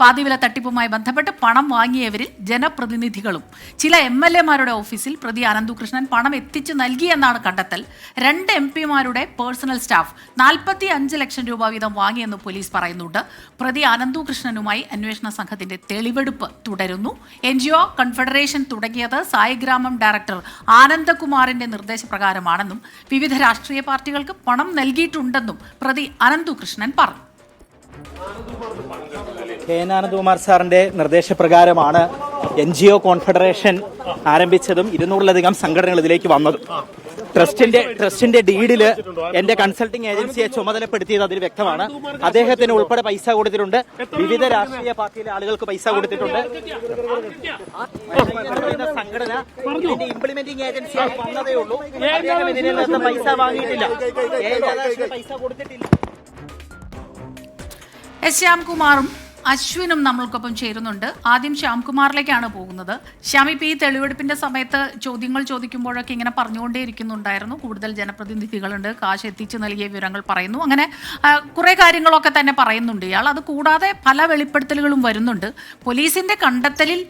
പാതിവില തട്ടിപ്പുമായി ബന്ധപ്പെട്ട് പണം വാങ്ങിയവരിൽ ജനപ്രതിനിധികളും ചില എം എൽ എമാരുടെ ഓഫീസിൽ പ്രതി അനന്തുകൃഷ്ണൻ പണം എത്തിച്ചു നൽകിയെന്നാണ് കണ്ടെത്തൽ. രണ്ട് എം പിമാരുടെ പേഴ്സണൽ സ്റ്റാഫ് നാൽപ്പത്തി അഞ്ച് ലക്ഷം രൂപ വീതം വാങ്ങിയെന്ന് പോലീസ് പറയുന്നുണ്ട്. പ്രതി അനന്തുകൃഷ്ണനുമായി അന്വേഷണ സംഘത്തിന്റെ തെളിവെടുപ്പ് തുടരുന്നു. എൻ ജി ഒ കൺഫെഡറേഷൻ തുടങ്ങിയത് സായിഗ്രാമം ഡയറക്ടർ ആനന്ദകുമാറിന്റെ നിർദ്ദേശപ്രകാരമാണെന്നും വിവിധ രാഷ്ട്രീയ പാർട്ടികൾക്ക് പണം നൽകിയിട്ടുണ്ടെന്നും പ്രതി അനന്തുകൃഷ്ണൻ പറഞ്ഞു. കെ എൻ ആനന്ദകുമാർ സാറിന്റെ നിർദ്ദേശപ്രകാരമാണ് എൻ ജി ഒ കോൺഫെഡറേഷൻ ആരംഭിച്ചതും ഇരുന്നൂറിലധികം സംഘടനകൾ ഇതിലേക്ക് വന്നതും. ട്രസ്റ്റിന്റെ ട്രസ്റ്റിന്റെ ഡീഡിൽ എന്റെ കൺസൾട്ടിംഗ് ഏജൻസിയെ ചുമതലപ്പെടുത്തിയത് അതിൽ വ്യക്തമാണ്. അദ്ദേഹത്തിന് ഉൾപ്പെടെ പൈസ കൊടുത്തിട്ടുണ്ട്. വിവിധ രാഷ്ട്രീയ പാർട്ടിയിലെ ആളുകൾക്ക് പൈസ കൊടുത്തിട്ടുണ്ട്. സംഘടന ഇതിന്റെ ഇംപ്ലിമെന്റിംഗ് ഏജൻസി വന്നതേ ഉള്ളൂ. പൈസ വാങ്ങിയിട്ടില്ല. പൈസ കൊടുത്തിട്ടില്ല. എസ് ശ്യാംകുമാറും അശ്വിനും നമ്മൾക്കൊപ്പം ചേരുന്നുണ്ട്. ആദ്യം ശ്യാംകുമാറിലേക്കാണ് പോകുന്നത്. ശ്യാം ഇപ്പം ഈ തെളിവെടുപ്പിന്റെ സമയത്ത് ചോദ്യങ്ങൾ ചോദിക്കുമ്പോഴൊക്കെ ഇങ്ങനെ പറഞ്ഞുകൊണ്ടേയിരിക്കുന്നുണ്ടായിരുന്നു. കൂടുതൽ ജനപ്രതിനിധികളുണ്ട്. കാശ് എത്തിച്ചു നൽകിയ വിവരങ്ങൾ പറയുന്നു. അങ്ങനെ കുറെ കാര്യങ്ങളൊക്കെ തന്നെ പറയുന്നുണ്ട് ഇയാൾ. അത് കൂടാതെ പല വെളിപ്പെടുത്തലുകളും വരുന്നുണ്ട്. പോലീസിന്റെ കണ്ടെത്തലിൽ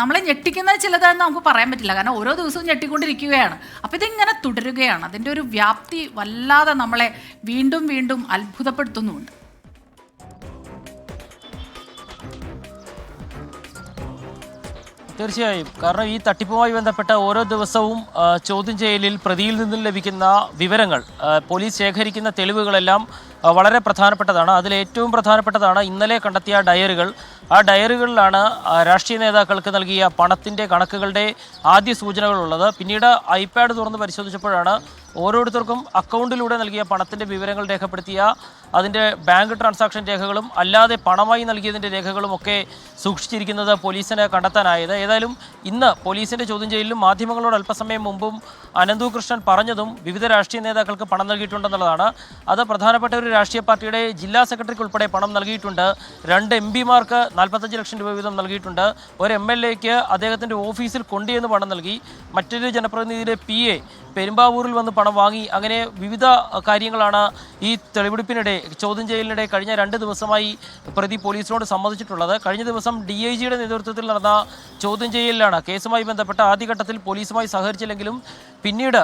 നമ്മളെ ഞെട്ടിക്കുന്ന ചിലതെന്ന് നമുക്ക് പറയാൻ പറ്റില്ല. കാരണം ഓരോ ദിവസവും ഞെട്ടിക്കൊണ്ടിരിക്കുകയാണ്. അപ്പോൾ ഇതിങ്ങനെ തുടരുകയാണ്. അതിന്റെ ഒരു വ്യാപ്തി വല്ലാതെ നമ്മളെ വീണ്ടും വീണ്ടും അത്ഭുതപ്പെടുത്തുന്നുമുണ്ട് തീർച്ചയായും. കാരണം ഈ തട്ടിപ്പുമായി ബന്ധപ്പെട്ട ഓരോ ദിവസവും ചോദ്യം ചെയ്യലിൽ പ്രതിയിൽ നിന്നും ലഭിക്കുന്ന വിവരങ്ങൾ പോലീസ് ശേഖരിക്കുന്ന തെളിവുകളെല്ലാം വളരെ പ്രധാനപ്പെട്ടതാണ്. അതിൽ ഏറ്റവും പ്രധാനപ്പെട്ടതാണ് ഇന്നലെ കണ്ടെത്തിയ ഡയറികൾ. ആ ഡയറികളിലാണ് രാഷ്ട്രീയ നേതാക്കൾക്ക് നൽകിയ പണത്തിന്റെ കണക്കുകളുടെ ആദ്യ സൂചനകളുള്ളത്. പിന്നീട് ഐപാഡ് തുറന്ന് പരിശോധിച്ചപ്പോഴാണ് ഓരോരുത്തർക്കും അക്കൗണ്ടിലൂടെ നൽകിയ പണത്തിന്റെ വിവരങ്ങൾ രേഖപ്പെടുത്തിയ അതിന്റെ ബാങ്ക് ട്രാൻസാക്ഷൻ രേഖകളും അല്ലാതെ പണമായി നൽകിയതിന്റെ രേഖകളും ഒക്കെ സൂക്ഷിച്ചിരിക്കുന്നത് പോലീസിന് കണ്ടെത്താനായത്. ഏതായാലും ഇന്ന് പോലീസിന്റെ ചോദ്യം ചെയ്യലിലും മാധ്യമങ്ങളോട് അല്പസമയം മുമ്പും അനന്തു കൃഷ്ണൻ പറഞ്ഞതും വിവിധ രാഷ്ട്രീയ നേതാക്കൾക്ക് പണം നൽകിയിട്ടുണ്ടെന്നുള്ളതാണ്. അത് പ്രധാനപ്പെട്ട ഒരു രാഷ്ട്രീയ പാർട്ടിയുടെ ജില്ലാ സെക്രട്ടറിക്ക് ഉൾപ്പെടെ പണം നൽകിയിട്ടുണ്ട്. രണ്ട് എം പിമാർക്ക് നാൽപ്പത്തഞ്ച് ലക്ഷം രൂപ വീതം നൽകിയിട്ടുണ്ട്. ഒരു എം എൽ എക്ക് അദ്ദേഹത്തിന്റെ ഓഫീസിൽ കൊണ്ടുചെന്ന് പണം നൽകി. മറ്റൊരു ജനപ്രതിനിധിയുടെ പി എ പെരുമ്പാവൂരിൽ വന്ന് പണം വാങ്ങി. അങ്ങനെ വിവിധ കാര്യങ്ങളാണ് ഈ തെളിവെടുപ്പിനിടെ ചോദ്യം ചെയ്യലിനിടെ കഴിഞ്ഞ രണ്ട് ദിവസമായി പ്രതി പോലീസിനോട് സമ്മതിച്ചിട്ടുള്ളത്. കഴിഞ്ഞ ദിവസം ഡി ഐ ജിയുടെ നേതൃത്വത്തിൽ നടന്ന ചോദ്യം ചെയ്യലിലാണ്. കേസുമായി ബന്ധപ്പെട്ട ആദ്യഘട്ടത്തിൽ പോലീസുമായി സഹകരിച്ചില്ലെങ്കിലും പിന്നീട്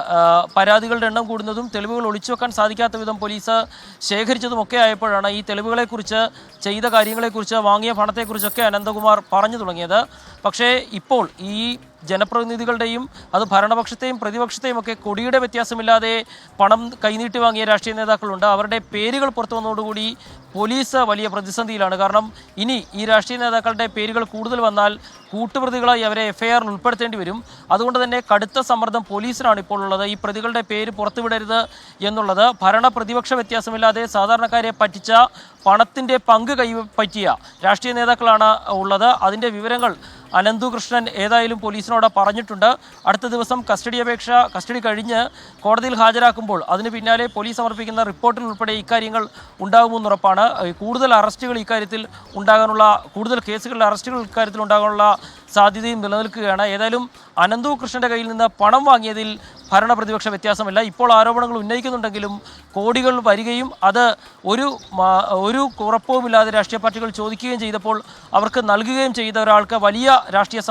പരാതികളുടെ എണ്ണം കൂടുന്നതും തെളിവുകൾ ഒളിച്ചു വെക്കാൻ സാധിക്കാത്ത വിധം പോലീസ് ശേഖരിച്ചതുമൊക്കെ ആയപ്പോഴാണ് ഈ തെളിവുകളെക്കുറിച്ച് ചെയ്ത കാര്യങ്ങളെക്കുറിച്ച് വാങ്ങിയ പണത്തെക്കുറിച്ചൊക്കെ അനന്തകുമാർ പറഞ്ഞു തുടങ്ങിയത്. പക്ഷേ ഇപ്പോൾ ഈ ജനപ്രതിനിധികളുടെയും അത് ഭരണപക്ഷത്തെയും പ്രതിപക്ഷത്തെയും ഒക്കെ കൊടിയുടെ വ്യത്യാസമില്ലാതെ പണം കൈനീട്ടി വാങ്ങിയ രാഷ്ട്രീയ നേതാക്കളുണ്ട്. അവരുടെ പേരുകൾ പുറത്തു വന്നതോടുകൂടി പോലീസ് വലിയ പ്രതിസന്ധിയിലാണ്. കാരണം ഇനി ഈ രാഷ്ട്രീയ നേതാക്കളുടെ പേരുകൾ കൂടുതൽ വന്നാൽ കൂട്ടുപ്രതികളായി അവരെ എഫ്ഐആറിൽ ഉൾപ്പെടുത്തേണ്ടി വരും. അതുകൊണ്ട് തന്നെ കടുത്ത സമ്മർദ്ദം പോലീസിനാണ് ഇപ്പോൾ ഉള്ളത്. ഈ പ്രതികളുടെ പേര് പുറത്തുവിടരുത് എന്നുള്ളത് ഭരണ പ്രതിപക്ഷ വ്യത്യാസമില്ലാതെ സാധാരണക്കാരെ പറ്റിച്ച പണത്തിന്റെ പങ്ക് കൈപ്പറ്റിയ രാഷ്ട്രീയ നേതാക്കളാണ് ഉള്ളത്. അതിന്റെ വിവരങ്ങൾ അനന്തു കൃഷ്ണൻ ഏതായാലും പോലീസിനോട് പറഞ്ഞിട്ടുണ്ട്. അടുത്ത ദിവസം കസ്റ്റഡി അപേക്ഷ കസ്റ്റഡി കഴിഞ്ഞ് കോടതിയിൽ ഹാജരാക്കുമ്പോൾ അതിന് പിന്നാലെ പോലീസ് സമർപ്പിക്കുന്ന റിപ്പോർട്ടിൽ ഉൾപ്പെടെ ഇക്കാര്യങ്ങൾ ഉണ്ടാകുമെന്ന് ഉറപ്പാണ് കൂടുതൽ അറസ്റ്റുകൾ ഇക്കാര്യത്തിൽ ഉണ്ടാകാനുള്ള കൂടുതൽ കേസുകളിൽ അറസ്റ്റുകൾ ഇക്കാര്യത്തിൽ ഉണ്ടാകാനുള്ള സാധ്യതയും നിലനിൽക്കുകയാണ്. ഏതായാലും അനന്തു കൃഷ്ണന്റെ കയ്യിൽ നിന്ന് പണം വാങ്ങിയതിൽ ഭരണ പ്രതിപക്ഷ വ്യത്യാസമില്ല. ഇപ്പോൾ ആരോപണങ്ങൾ ഉന്നയിക്കുന്നുണ്ടെങ്കിലും കോടികൾ വരികയും അത് ഒരു ഒരു കുറപ്പവുമില്ലാതെ രാഷ്ട്രീയ പാർട്ടികൾ ചോദിക്കുകയും ചെയ്തപ്പോൾ അവർക്ക് നൽകുകയും ചെയ്ത ഒരാൾക്ക് വലിയ രാഷ്ട്രീയ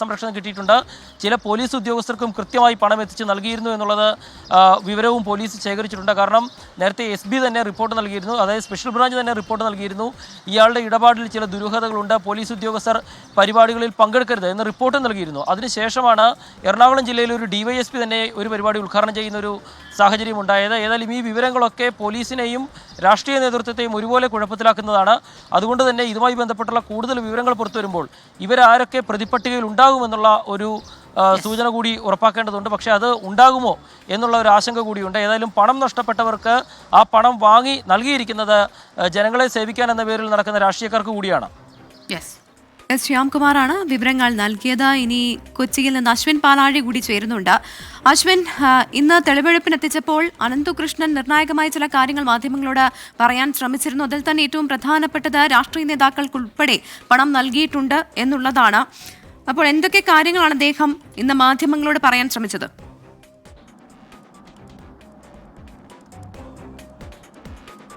സംരക്ഷണം കിട്ടിയിട്ടുണ്ട്. ചില പോലീസ് ഉദ്യോഗസ്ഥർക്കും കൃത്യമായി പണം എത്തിച്ച് നൽകിയിരുന്നു എന്നുള്ളത് വിവരവും പോലീസ് ശേഖരിച്ചിട്ടുണ്ട്. കാരണം നേരത്തെ എസ് ബി തന്നെ റിപ്പോർട്ട് നൽകിയിരുന്നു. അതായത് സ്പെഷ്യൽ ബ്രാഞ്ച് തന്നെ റിപ്പോർട്ട് നൽകിയിരുന്നു. ഇയാളുടെ ഇടപാടിൽ ചില ദുരൂഹതകളുണ്ട്. പോലീസ് ഉദ്യോഗസ്ഥർ പരിപാടികളിൽ പങ്കെടുക്കരുത് എന്ന് റിപ്പോർട്ട് നൽകിയിരുന്നു. അതിനുശേഷമാണ് എറണാകുളം ജില്ലയിലെ ഒരു ഡിവൈഎസ്പി തന്നെ ഒരു പരിപാടി ഉദ്ഘാടനം ചെയ്യുന്ന ഒരു സാഹചര്യം ഉണ്ടായത്. ഏതായാലും ഈ വിവരങ്ങളൊക്കെ പോലീസിനെയും രാഷ്ട്രീയ നേതൃത്വത്തെയും ഒരുപോലെ കുഴപ്പത്തിലാക്കുന്നതാണ്. അതുകൊണ്ട് തന്നെ ഇതുമായി ബന്ധപ്പെട്ടുള്ള കൂടുതൽ വിവരങ്ങൾ പുറത്തു വരുമ്പോൾ ഇവരാരൊക്കെ പ്രതിപട്ടികയിൽ ഉണ്ടാകുമെന്നുള്ള ഒരു സൂചന കൂടി ഉറപ്പാക്കേണ്ടതുണ്ട്. പക്ഷേ അത് ഉണ്ടാകുമോ എന്നുള്ള ഒരു ആശങ്ക കൂടിയുണ്ട്. ഏതായാലും പണം നഷ്ടപ്പെട്ടവർക്ക് ആ പണം വാങ്ങി നൽകിയിരിക്കുന്നത് ജനങ്ങളെ സേവിക്കാൻ എന്ന പേരിൽ നടക്കുന്ന രാഷ്ട്രീയക്കാർക്ക് കൂടിയാണ്. യെസ് എസ് ശ്യാംകുമാറാണ് വിവരങ്ങൾ നൽകിയത്. ഇനി കൊച്ചിയിൽ നിന്ന് അശ്വിൻ പാലാഴി കൂടി ചേരുന്നുണ്ട്. അശ്വിൻ ഇന്ന് തെളിവെടുപ്പിനെത്തിച്ചപ്പോൾ അനന്തകൃഷ്ണൻ നിർണായകമായ ചില കാര്യങ്ങൾ മാധ്യമങ്ങളോട് പറയാൻ ശ്രമിച്ചിരുന്നു. അതിൽ തന്നെ ഏറ്റവും പ്രധാനപ്പെട്ടത് രാഷ്ട്രീയ നേതാക്കൾക്കുൾപ്പെടെ പണം നൽകിയിട്ടുണ്ട് എന്നുള്ളതാണ്. അപ്പോൾ എന്തൊക്കെ കാര്യങ്ങളാണ് അദ്ദേഹം ഇന്ന് മാധ്യമങ്ങളോട് പറയാൻ ശ്രമിച്ചത്?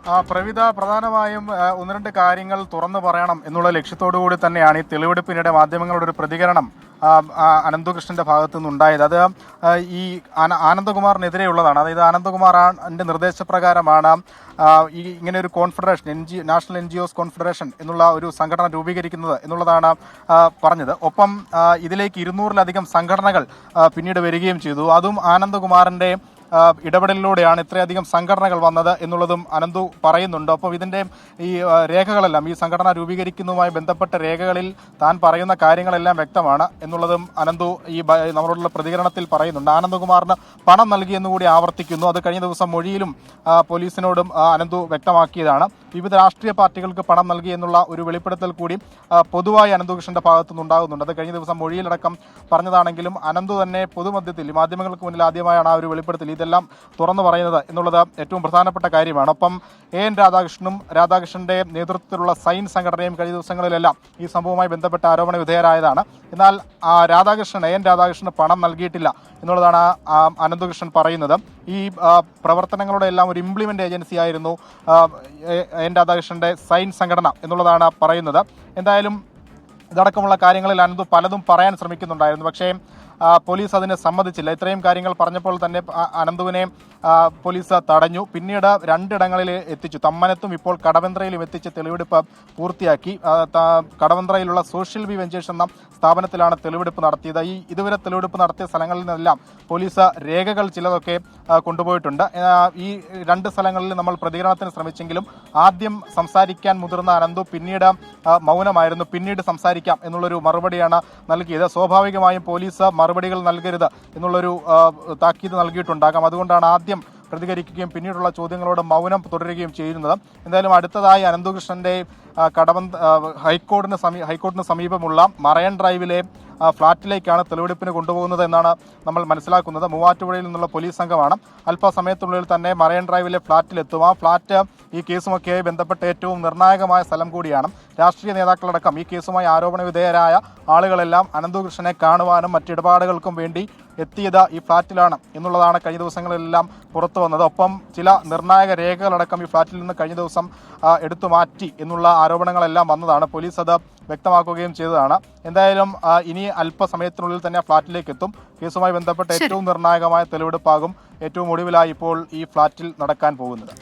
ആ, പ്രവിധ പ്രധാനമായും ഒന്ന് രണ്ട് കാര്യങ്ങൾ തുറന്നു പറയണം എന്നുള്ള ലക്ഷ്യത്തോടു കൂടി തന്നെയാണ് ഈ തെളിവെടുപ്പിനിടെ മാധ്യമങ്ങളുടെ ഒരു പ്രതികരണം അനന്തകൃഷ്ണന്റെ ഭാഗത്തു നിന്നുണ്ടായത്. അത് ഈ ആന- ആനന്ദകുമാറിനെതിരെയുള്ളതാണ്. അതായത് ആനന്ദകുമാറിന്റെ നിർദ്ദേശപ്രകാരമാണ് ഈ ഇങ്ങനെ ഒരു confederation N G national N G Os confederation എന്നുള്ള ഒരു സംഘടന രൂപീകരിക്കുന്നത് എന്നുള്ളതാണ് പറഞ്ഞത്. ഒപ്പം ഇതിലേക്ക് ഇരുന്നൂറിലധികം സംഘടനകൾ പിന്നീട് വരികയും ചെയ്തു. അതും ആനന്ദകുമാറിന്റെ ഇടപെടലിലൂടെയാണ് ഇത്രയധികം സംഘടനകൾ വന്നത് എന്നുള്ളതും അനന്തു പറയുന്നുണ്ട്. ഒപ്പം ഇതിന്റെ ഈ രേഖകളെല്ലാം ഈ സംഘടന രൂപീകരിക്കുന്നതുമായി ബന്ധപ്പെട്ട രേഖകളിൽ താൻ പറയുന്ന കാര്യങ്ങളെല്ലാം വ്യക്തമാണ് എന്നുള്ളതും അനന്തു ഈ നമ്മളോടുള്ള പ്രതികരണത്തിൽ പറയുന്നുണ്ട്. ആനന്ദകുമാറിന് പണം നൽകിയെന്നുകൂടി ആവർത്തിക്കുന്നു. അത് കഴിഞ്ഞ ദിവസം മൊഴിയിലും പോലീസിനോടും അനന്തു വ്യക്തമാക്കിയതാണ്. വിവിധ രാഷ്ട്രീയ പാർട്ടികൾക്ക് പണം നൽകി എന്നുള്ള ഒരു വെളിപ്പെടുത്തൽ കൂടി പൊതുവായി അനന്തകൃഷ്ണന്റെ ഭാഗത്തുനിന്ന് ഉണ്ടാകുന്നുണ്ട് അത് കഴിഞ്ഞ ദിവസം മൊഴിയിലടക്കം പറഞ്ഞതാണെങ്കിലും അനന്തു തന്നെ പൊതുമധ്യത്തിൽ മാധ്യമങ്ങൾക്ക് മുന്നിൽ ആദ്യമായാണ് ആ ഒരു വെളിപ്പെടുത്തൽ. ഇതെല്ലാം തുറന്നു പറയുന്നത് എന്നുള്ളത് ഏറ്റവും പ്രധാനപ്പെട്ട കാര്യമാണ്. ഒപ്പം എ എൻ രാധാകൃഷ്ണനും രാധാകൃഷ്ണന്റെ നേതൃത്വത്തിലുള്ള സൈൻ സംഘടനയും കഴിഞ്ഞ ദിവസങ്ങളിലെല്ലാം ഈ സംഭവവുമായി ബന്ധപ്പെട്ട ആരോപണ വിധേയരായതാണ്. എന്നാൽ രാധാകൃഷ്ണൻ എ എൻ രാധാകൃഷ്ണന് പണം നൽകിയിട്ടില്ല. എന്നുള്ളതാണ് അനന്തകൃഷ്ണൻ പറയുന്നത്. ഈ പ്രവർത്തനങ്ങളുടെ എല്ലാം ഒരു ഇംപ്ലിമെന്റ് ഏജൻസി ആയിരുന്നു എൻ രാധാകൃഷ്ണന്റെ സൈൻ സംഘടന എന്നുള്ളതാണ് പറയുന്നത്. എന്തായാലും ഇതടക്കമുള്ള കാര്യങ്ങളിൽ അനന്തു പലതും പറയാൻ ശ്രമിക്കുന്നുണ്ടായിരുന്നു. പക്ഷേ പോലീസ് അതിനെ സമ്മതിച്ചില്ല. ഇത്രയും കാര്യങ്ങൾ പറഞ്ഞപ്പോൾ തന്നെ അനന്തുവിനെ പോലീസ് തടഞ്ഞു. പിന്നീട് രണ്ടിടങ്ങളിൽ എത്തിച്ചു. തമ്മനത്തും ഇപ്പോൾ കടവന്ത്രയിലും എത്തിച്ച് തെളിവെടുപ്പ് പൂർത്തിയാക്കി. കടവന്ത്രയിലുള്ള സോഷ്യൽ ബി വെഞ്ചേഴ്സ് എന്ന സ്ഥാപനത്തിലാണ് തെളിവെടുപ്പ് നടത്തിയത്. ഈ ഇതുവരെ തെളിവെടുപ്പ് നടത്തിയ സ്ഥലങ്ങളിൽ നിന്നെല്ലാം പോലീസ് രേഖകൾ ചിലതൊക്കെ കൊണ്ടുപോയിട്ടുണ്ട്. ഈ രണ്ട് സ്ഥലങ്ങളിൽ നമ്മൾ പ്രതികരണത്തിന് ശ്രമിച്ചെങ്കിലും ആദ്യം സംസാരിക്കാൻ മുതിർന്ന അനന്തു പിന്നീട് മൗനമായിരുന്നു. പിന്നീട് സംസാരിക്കാം എന്നുള്ളൊരു മറുപടിയാണ് നൽകിയത്. സ്വാഭാവികമായും പോലീസ് മറുപടികൾ നൽകരുത് എന്നുള്ളൊരു താക്കീത് നൽകിയിട്ടുണ്ടാകാം. അതുകൊണ്ടാണ് ആദ്യം പ്രതികരിക്കുകയും പിന്നീടുള്ള ചോദ്യങ്ങളോട് മൗനം തുടരുകയും ചെയ്യുന്നത്. എന്തായാലും അടുത്തതായി അനന്തകൃഷ്ണന്റെ കടവന്ത ഹൈക്കോടതിന് സമീ ഹൈക്കോടതിന് സമീപമുള്ള മറയൻ ഡ്രൈവിലെ ഫ്ളാറ്റിലേക്കാണ് തെളിവെടുപ്പിന് കൊണ്ടുപോകുന്നത് എന്നാണ് നമ്മൾ മനസ്സിലാക്കുന്നത്. മൂവാറ്റുപുഴയിൽ നിന്നുള്ള പോലീസ് സംഘമാണ് അല്പസമയത്തിനുള്ളിൽ തന്നെ മറയൻ ഡ്രൈവിലെ ഫ്ളാറ്റിലെത്തും. ആ ഫ്ളാറ്റ് ഈ കേസുമൊക്കെയായി ബന്ധപ്പെട്ട ഏറ്റവും നിർണായകമായ സ്ഥലം കൂടിയാണ്. രാഷ്ട്രീയ നേതാക്കളടക്കം ഈ കേസുമായി ആരോപണ വിധേയരായ ആളുകളെല്ലാം അനന്തകൃഷ്ണനെ കാണുവാനും മറ്റിടപാടുകൾക്കും വേണ്ടി എത്തിയത് ഈ ഫ്ളാറ്റിലാണ് എന്നുള്ളതാണ് കഴിഞ്ഞ ദിവസങ്ങളിലെല്ലാം പുറത്തു വന്നത്. ഒപ്പം ചില നിർണായക രേഖകളടക്കം ഈ ഫ്ളാറ്റിൽ നിന്ന് കഴിഞ്ഞ ദിവസം എടുത്തു മാറ്റി എന്നുള്ള ആരോപണങ്ങളെല്ലാം വന്നതാണ്. പോലീസ് അത് വ്യക്തമാക്കുകയും ചെയ്തതാണ്. എന്തായാലും ഇനി അല്പസമയത്തിനുള്ളിൽ തന്നെ ഫ്ളാറ്റിലേക്ക് എത്തും. കേസുമായി ബന്ധപ്പെട്ട് ഏറ്റവും നിർണായകമായ തെളിവെടുപ്പാകും ഏറ്റവും ഒടുവിലായി ഇപ്പോൾ ഈ ഫ്ളാറ്റിൽ നടക്കാൻ പോകുന്നത്.